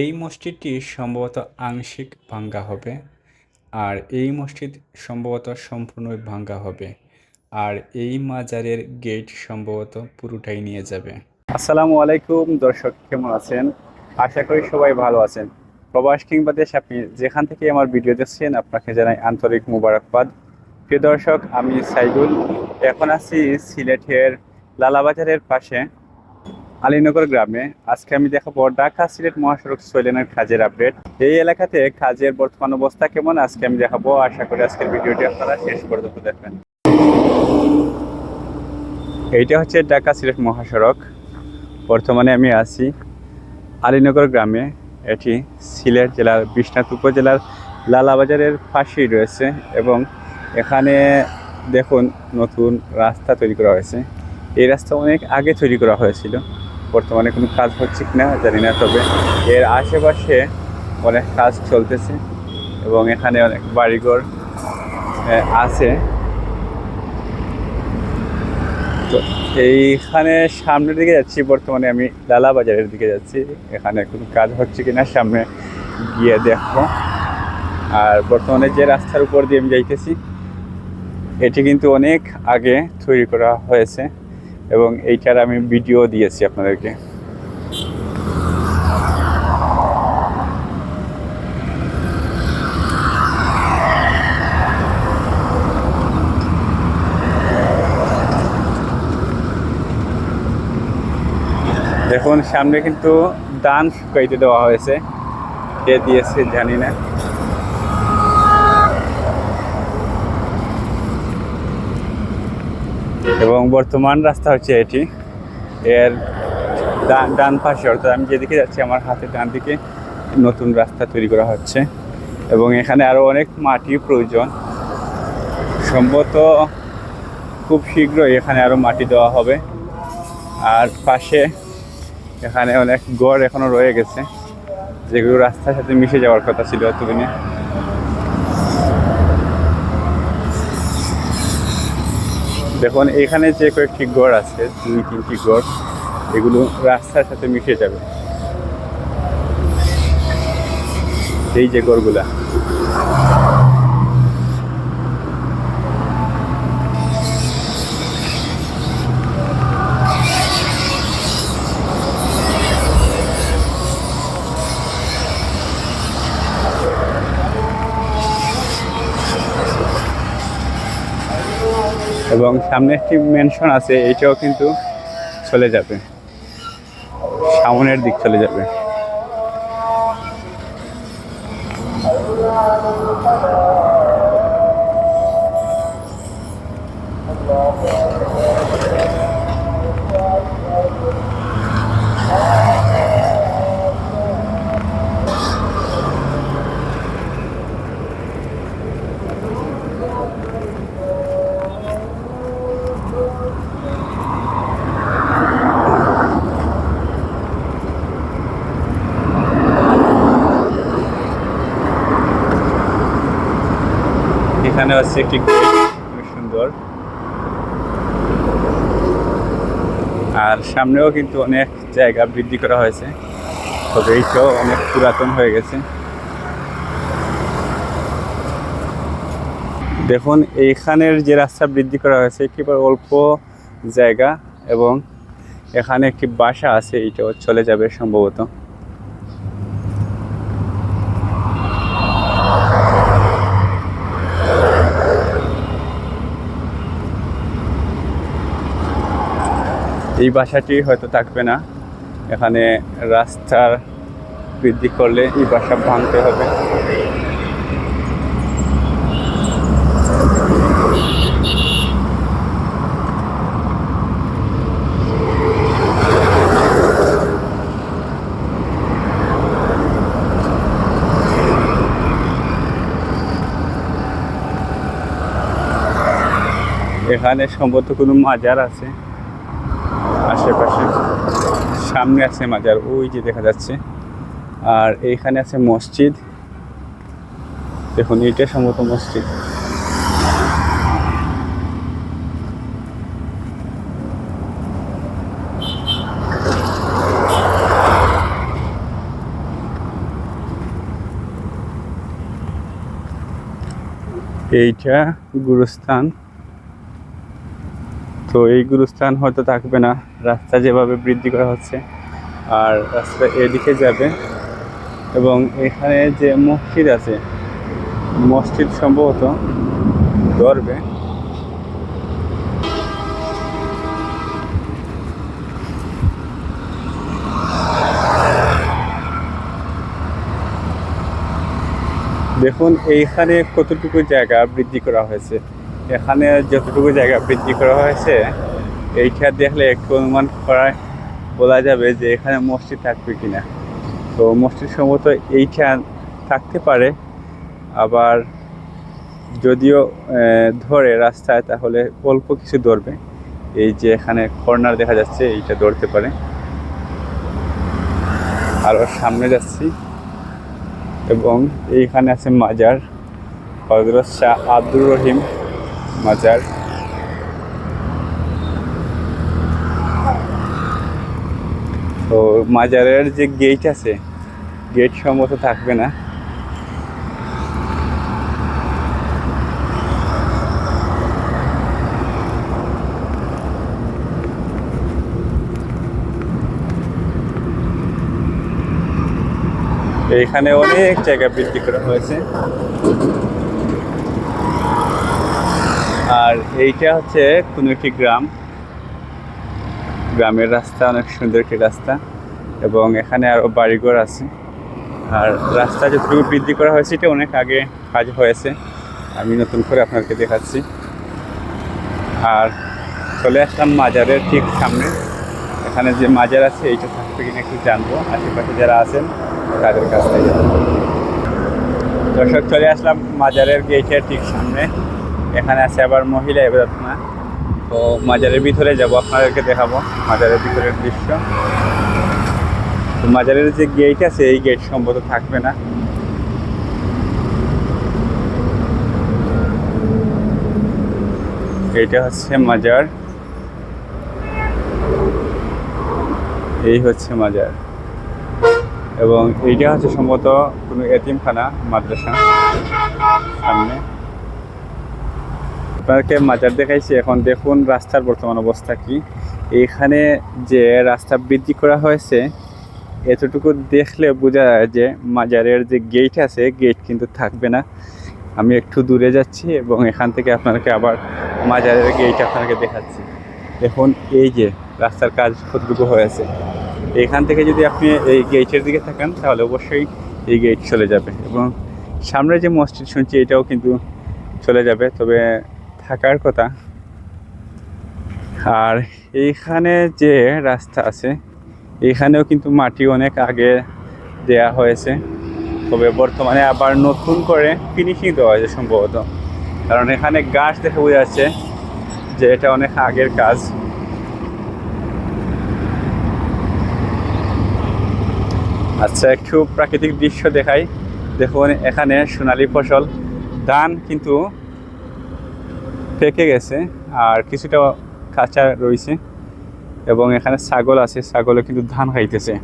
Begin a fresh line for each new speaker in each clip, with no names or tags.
এই মসজিদটি সম্ভবত আংশিক ভাঙ্গা হবে আর এই মসজিদ সম্ভবত সম্পূর্ণই ভাঙ্গা হবে আর এই মাজারের গেট সম্ভবত পুরোটাই নিয়ে যাবে। আসসালামু আলাইকুম, দর্শক কেমন আছেন? আশা করি সবাই ভালো আছেন। প্রবাস কিংবা দেশ, আপনি যেখান থেকে আমার ভিডিও দেখছেন, আপনাকে জানাই আন্তরিক মুবারকবাদ। প্রিয় দর্শক, আমি সাইদুল। এখন আছি সিলেটের লালাবাজারের পাশে। আলীনগর গ্রামে। আজকে আমি দেখাবো ঢাকা সিলেট মহাসড়ক সৈলেনের কাজের আপডেট এই এলাকাতে কাজের বর্তমান অবস্থা কেমন? আজকে আমি দেখাবো। আশা করি আজকের ভিডিওটি আপনারা শেষ পর্যন্ত দেখবেন। এইটা হচ্ছে ঢাকা সিলেট মহাসড়ক। বর্তমানে আমি আছি আলীনগর গ্রামে। এটি সিলেট জেলার বিশ্বনাথ উপজেলার লালাবাজারের পাশেই রয়েছে এবং এখানে দেখুন নতুন রাস্তা তৈরি করা হয়েছে। এই রাস্তা অনেক আগে তৈরি করা হয়েছিল। বর্তমানে কোনো কাজ হচ্ছে কিনা জানি না, তবে এর আশেপাশে অনেক কাজ চলতেছে এবং এখানে অনেক বাড়িঘর আছে। তো এইখানে সামনের দিকে যাচ্ছি, বর্তমানে আমি লালা বাজারের দিকে যাচ্ছি। এখানে কোনো কাজ হচ্ছে কিনা সামনে গিয়ে দেখব। আর বর্তমানে যে রাস্তার উপর দিয়ে আমি যাইতেছি, এটি কিন্তু অনেক আগে তৈরি করা হয়েছে। এবং এইটার আমি ভিডিও দিয়েছি আপনাদেরকে। দেখুন, সামনে কিন্তু দান শুকাইতে দেওয়া হয়েছে। কে দিয়েছে জানি না। এবং বর্তমান রাস্তা হচ্ছে এটি। এর ডান পাশে, অর্থাৎ আমি যেদিকে যাচ্ছি, আমার হাতের ডান দিকে নতুন রাস্তা তৈরি করা হচ্ছে। এবং এখানে আরও অনেক মাটির প্রয়োজন। সম্ভবত খুব শীঘ্রই এখানে আরও মাটি দেওয়া হবে। আর পাশে এখানে অনেক গড় এখনও রয়ে গেছে। যেগুলো রাস্তার সাথে মিশে যাওয়ার কথা ছিল এতদিনে। দেখুন, এখানে যে কয়েকটি গড় আছে, দুই, তিনটি গড়, এগুলো রাস্তার সাথে মিশে যাবে। এই যে গড়গুলা। এবং সামনে একটি মেনশন আছে এটাও কিন্তু চলে যাবে। সামনের দিক চলে যাবে। এখানে আছে একটি খুব সুন্দর। আর সামনেও কিন্তু অনেক জায়গা বৃদ্ধি করা হয়েছে, তবে এইটাও অনেক পুরাতন হয়ে গেছে। দেখুন, এইখানের যে রাস্তা বৃদ্ধি করা হয়েছে একেবারে অল্প জায়গা এবং এখানে একটি বাসা আছে, এইটাও চলে যাবে সম্ভবত। এই বাসাটি হয়তো থাকবে না। এখানে রাস্তার বৃদ্ধি করলে এই বাসা ভাঙতে হবে। এখানে সম্ভবত কোনো মাজার আছে। আশেপাশে। সামনে আছে মাজার, ওই যে দেখা যাচ্ছে। আর এইখানে আছে মসজিদ। দেখুন, এইটা সম্ভবত মসজিদ। এইটা গুরুস্থান। তো এই গুরুস্থান হয়তো থাকবে না। রাস্তা যেভাবে বৃদ্ধি করা হচ্ছে, আর রাস্তা এদিকে যাবে। এবং এখানে যে মসজিদ আছে, মসজিদ সম্ভবত ধরবে। দেখুন, এইখানে কতটুকু জায়গা বৃদ্ধি করা হয়েছে? এখানে যতটুকু জায়গা বৃদ্ধি করা হয়েছে এইটা দেখলে একটু অনুমান করা বলা যাবে যে এখানে মসজিদ থাকবে কিনা। তো মসজিদ সম্ভবত এইটা থাকতে পারে। আবার যদিও ধরে রাস্তায়, তাহলে অল্প কিছু ধরবে। এই যে এখানে কর্নার দেখা যাচ্ছে, এইটা ধরতে পারে। আরও সামনে যাচ্ছি। এবং এইখানে আছে মাজার। হজরত শাহ আব্দুর রহিম মাজার। তো মাজারের যে গেট আছে গেট সম্মত থাকবে না। এইখানে অনেক জায়গা বৃদ্ধি করা হয়েছে। আর এইটা হচ্ছে কোনো একটি গ্রাম। গ্রামের রাস্তা, অনেক সুন্দর একটি রাস্তা এবং এখানে আরও বাড়িঘর আছে। আর রাস্তা যতটুকু বৃদ্ধি করা হয়েছে, এটা অনেক আগে কাজ হয়েছে। আমি নতুন করে আপনাকে দেখাচ্ছি। আর চলে আসলাম মাজারের ঠিক সামনে। এখানে যে মাজার আছে, এইটা থাকবে কিনা একটু জানব। আশেপাশে যারা আছেন, তাদের কাছ থেকে। দর্শক, চলে আসলাম মাজারের গেটের ঠিক সামনে। এখানে আছে আবার মহিলা এবারতনা তো মাজারের ভিতরে যাব, আপনাদেরকে দেখাবো মাজারের ভিতরের দৃশ্য। তো মাজারের যে গেট আছে, এই গেট সম্ভবত থাকবে না। এইটা হচ্ছে মাজার। এই হচ্ছে মাজার। এবং এইটা হচ্ছে সম্ভবত কোনো এতিমখানা, মাদ্রাসা। সামনে। আপনাকে মাজার দেখাইছি। এখন দেখুন রাস্তার বর্তমান অবস্থা কি। এইখানে যে রাস্তা বৃদ্ধি করা হয়েছে, এতটুকু দেখলে বোঝা যায় যে মাজারের যে গেট আছে গেট কিন্তু থাকবে না। আমি একটু দূরে যাচ্ছি এবং এখান থেকে আপনাকে আবার মাজারের গেট আপনাকে দেখাচ্ছি। দেখুন, এই যে রাস্তার কাজ কতটুকু হয়েছে। এখান থেকে যদি আপনি এই গেটের দিকে থাকেন, তাহলে অবশ্যই এই গেট চলে যাবে এবং সামনে যে মসজিদ শুনছি, এটাও কিন্তু চলে যাবে। তবে থাকার কথা। আর এইখানে যে রাস্তা আছে এখানেও কিন্তু মাটি অনেক আগে দেয়া হয়েছে। তবে বর্তমানে আবার নতুন করে ফিনিশিং দেওয়া হয়েছে সম্ভবত। কারণ এখানে গাছ দেখে বোঝা যাচ্ছে যে এটা অনেক আগের কাজ। আচ্ছা একটু প্রাকৃতিক দৃশ্য দেখাই। দেখুন, এখানে সোনালী ফসল, ধান কিন্তু পেকে গেছে, আর কিছুটা কাঁচা রয়েছে এবং এখানে ছাগল আছে, ছাগলে কিন্তু ধান খাইতেছে।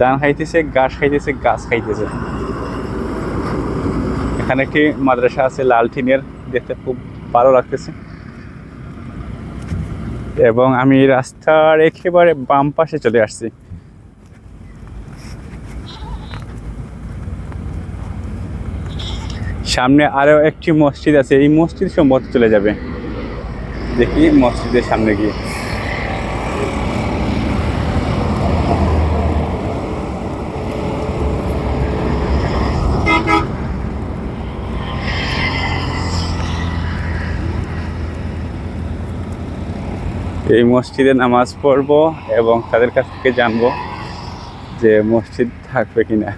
ধান খাইতেছে, ঘাস খাইতেছে, গাছ খাইতেছে। এখানে একটি মাদ্রাসা আছে, লাল টিনের, দেখতে খুব ভালো লাগতেছে। এবং আমি রাস্তার একেবারে বাম পাশে চলে আসছি। সামনে আরও একটি মসজিদ আছে, এই মসজিদ সম্ভবত চলে যাবে। দেখি মসজিদের সামনে গিয়ে। এই মসজিদে নামাজ পড়ব এবং তাদের কাছ থেকে জানব যে মসজিদ থাকবে কিনা।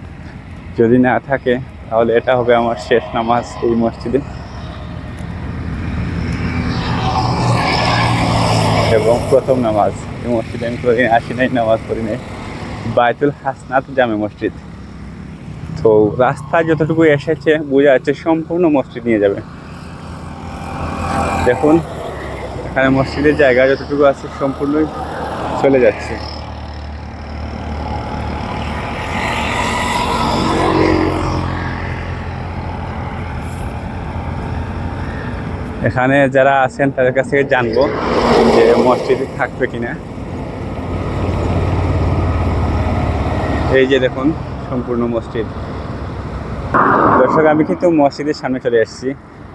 যদি না থাকে তাহলে এটা হবে আমার শেষ নামাজ এই মসজিদে। এবং প্রথম নামাজ, এই মসজিদে আমি কোনোদিন আসি নাই, নামাজ পড়ি নাই। বায়তুল হাসনাত জামে মসজিদ। তো রাস্তা যতটুকু এসেছে, বোঝা যাচ্ছে সম্পূর্ণ মসজিদ নিয়ে যাবে। দেখুন, এখানে মসজিদের জায়গা যতটুকু আছে, সম্পূর্ণই চলে যাচ্ছে। এখানে যারা আছেন, তাদের কাছ থেকে জানব যে মসজিদ থাকবে কিনা। এই যে দেখুন, সম্পূর্ণ মসজিদ। দর্শক, আমি কিন্তু মসজিদের সামনে চলে এসেছি।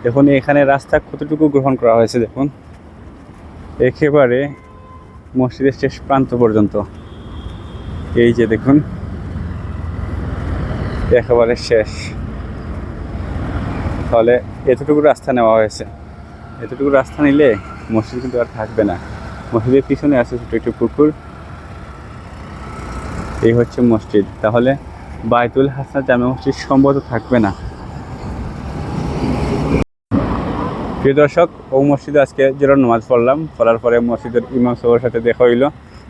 দেখুন, এখানে রাস্তা কতটুকু গ্রহণ করা হয়েছে, দেখুন। একেবারে মসজিদের শেষ প্রান্ত পর্যন্ত। এই যে দেখুন, একেবারে শেষ। তাহলে এতটুকু রাস্তা নেওয়া হয়েছে। এতটুকু রাস্তা নিলে মসজিদ কিন্তু আর থাকবে না। মসজিদের পিছনে আছে ছোটো একটু পুকুর। এই হচ্ছে মসজিদ। তাহলে বাইতুল হাসান জামে মসজিদ সম্ভবত থাকবে না। প্রিয় দর্শক, ও মসজিদে আজকে জোর নামাজ পড়লাম। পড়ার পরে মসজিদের ইমাম সাহেবের সাথে দেখা হইল।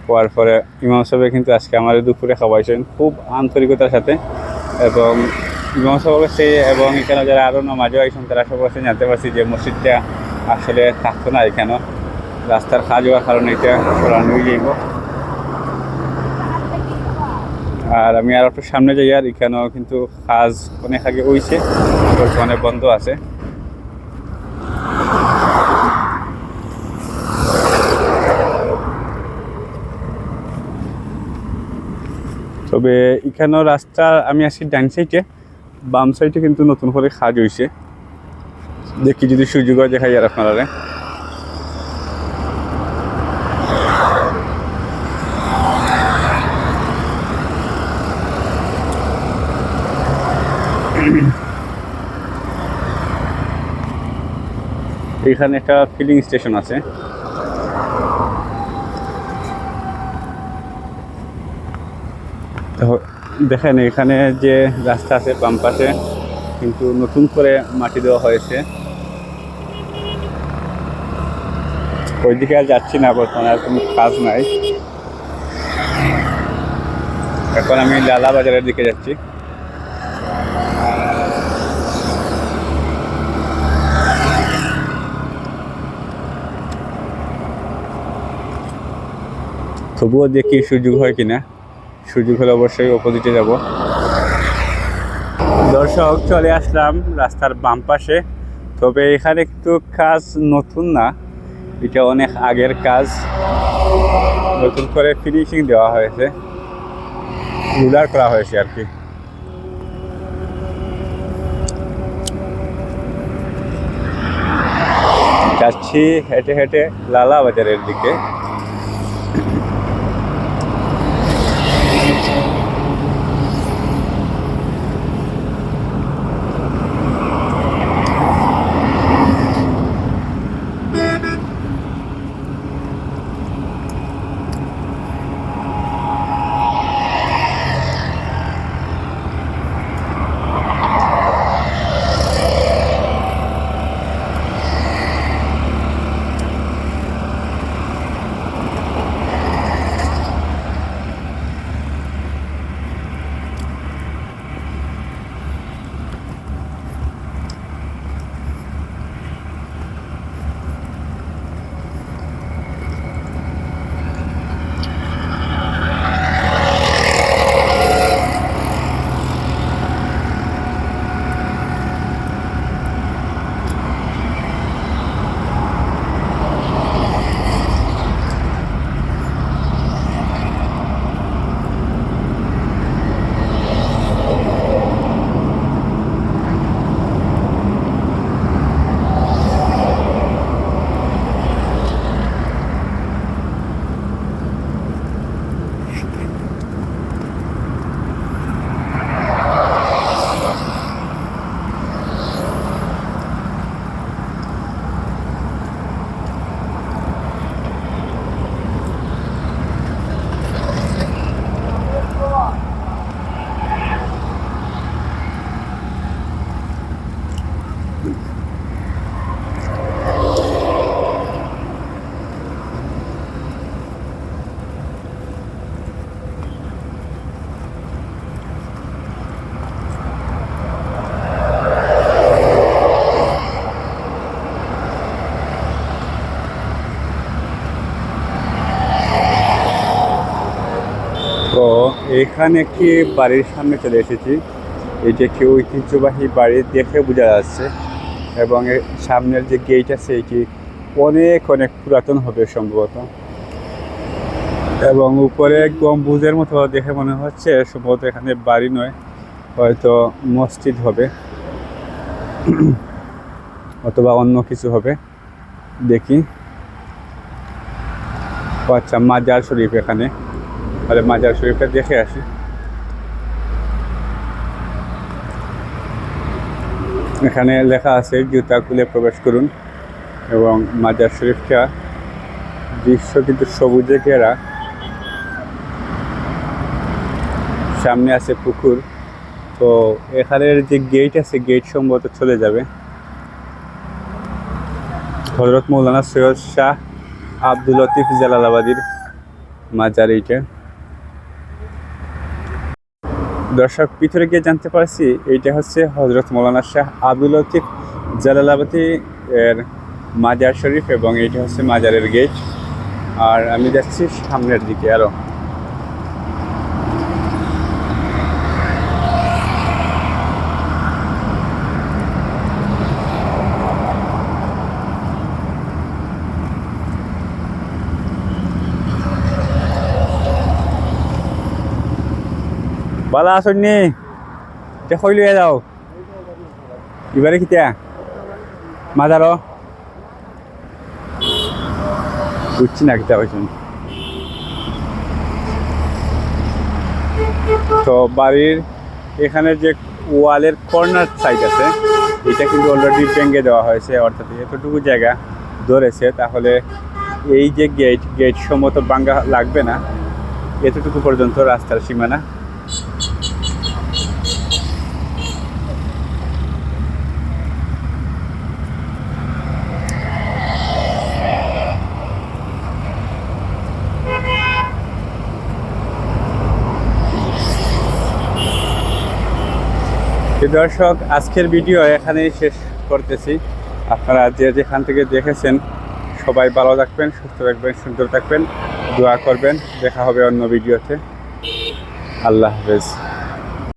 হওয়ার পরে ইমাম সাহেব কিন্তু আজকে আমাদের দুপুরে খাওয়াইছেন খুব আন্তরিকতার সাথে। এবং ইমাম সাহেবের কাছে এবং এখানে যারা আরও নামাজও আইসেন তারা সব জানতে পারছি যে মসজিদটা আসলে থাকতো না এখানে। রাস্তার কাজ হওয়ার কারণে এটা সরানো যাইব আর আমি আর একটু সামনে যাই, আর এখানেও কিন্তু কাজ অনেক আগে হইছে, বর্তমানে বন্ধ আছে। তবে এখানেও রাস্তা, আমি আছি ডান সাইডে বাম সাইডে কিন্তু নতুন করে কাজ হয়েছে দেখি যদি সুযোগ হয় দেখাই আর আপনারা এখানে একটা ফিলিং স্টেশন আছে। দেখেন এখানে যে রাস্তা আছে পাম্প আছে, কিন্তু নতুন করে মাটি দেওয়া হয়েছে। ওইদিকে আর যাচ্ছি না বর্তমানে, আর কোনো কাজ নাই। এখন আমি লালা বাজারের দিকে যাচ্ছি। তবুও দেখি সুযোগ হয় কিনা। সুযোগ হলে অবশ্যই অপোজিটে যাব। দর্শক, চলে আসলাম রাস্তার বাম পাশে। তবে এখানে একটু কাজ নতুন না। এটা অনেক আগের কাজ। নতুন করে ফিনিশিং দেওয়া হয়েছে। রুলার করা হয়েছে আর কি। যাচ্ছি হেঁটে হেঁটে লালা বাজারের দিকে। এখানে একটি বাড়ির সামনে চলে এসেছি। এটি একটি ঐতিহ্যবাহী বাড়ি দেখে বোঝা যাচ্ছে এবং এর সামনের যে গেট আছে, এটি অনেক অনেক পুরাতন হবে সম্ভবত। এবং উপরে গম্বুজের মতো দেখে মনে হচ্ছে, সম্ভবত এখানে বাড়ি নয়, হয়তো মসজিদ হবে, অথবা অন্য কিছু হবে। দেখি। আচ্ছা মাজার শরীফ এখানে। তাহলে মাজার শরীফটা দেখে আসি। এখানে লেখা আছে, জুতা খুলে প্রবেশ করুন এবং মাজার শরীফটা দৃশ্য কিন্তু সবুজে ঘেরা। সামনে আছে পুকুর। তো এখানের যে গেট আছে গেট সম্ভবত চলে যাবে। হজরত মৌলানা সৈয়দ শাহ আব্দুল লতিফ জালালাবাদীর মাজার এইটা। দর্শক, ভিতরে গিয়ে জানতে পারছি, এইটা হচ্ছে হজরত মৌলানা শাহ আবুল লতিফ জালালাবতী এর মাজার শরীফ এবং এইটা হচ্ছে মাজারের গেট। আর আমি যাচ্ছি সামনের দিকে আরও ভালো আসুননি দেখো লিয়ে যাও। এবারে কিতা মাজারও বুঝছি না কিতা হয়েছেন তো বাড়ির এখানে যে ওয়ালের কর্নার সাইড আছে এটা কিন্তু অলরেডি ভেঙে দেওয়া হয়েছে অর্থাৎ এতটুকু জায়গা ধরেছে তাহলে এই যে গেট গেট সম্মত ভাঙ্গা লাগবে না এতটুকু পর্যন্ত রাস্তার সীমানা দর্শক, আজকের ভিডিও এখানেই শেষ করতেছি। আপনারা যে যেখান থেকে দেখেছেন, সবাই ভালো থাকবেন, সুস্থ থাকবেন, সুন্দর থাকবেন, দোয়া করবেন। দেখা হবে অন্য ভিডিওতে আল্লাহ হাফেজ।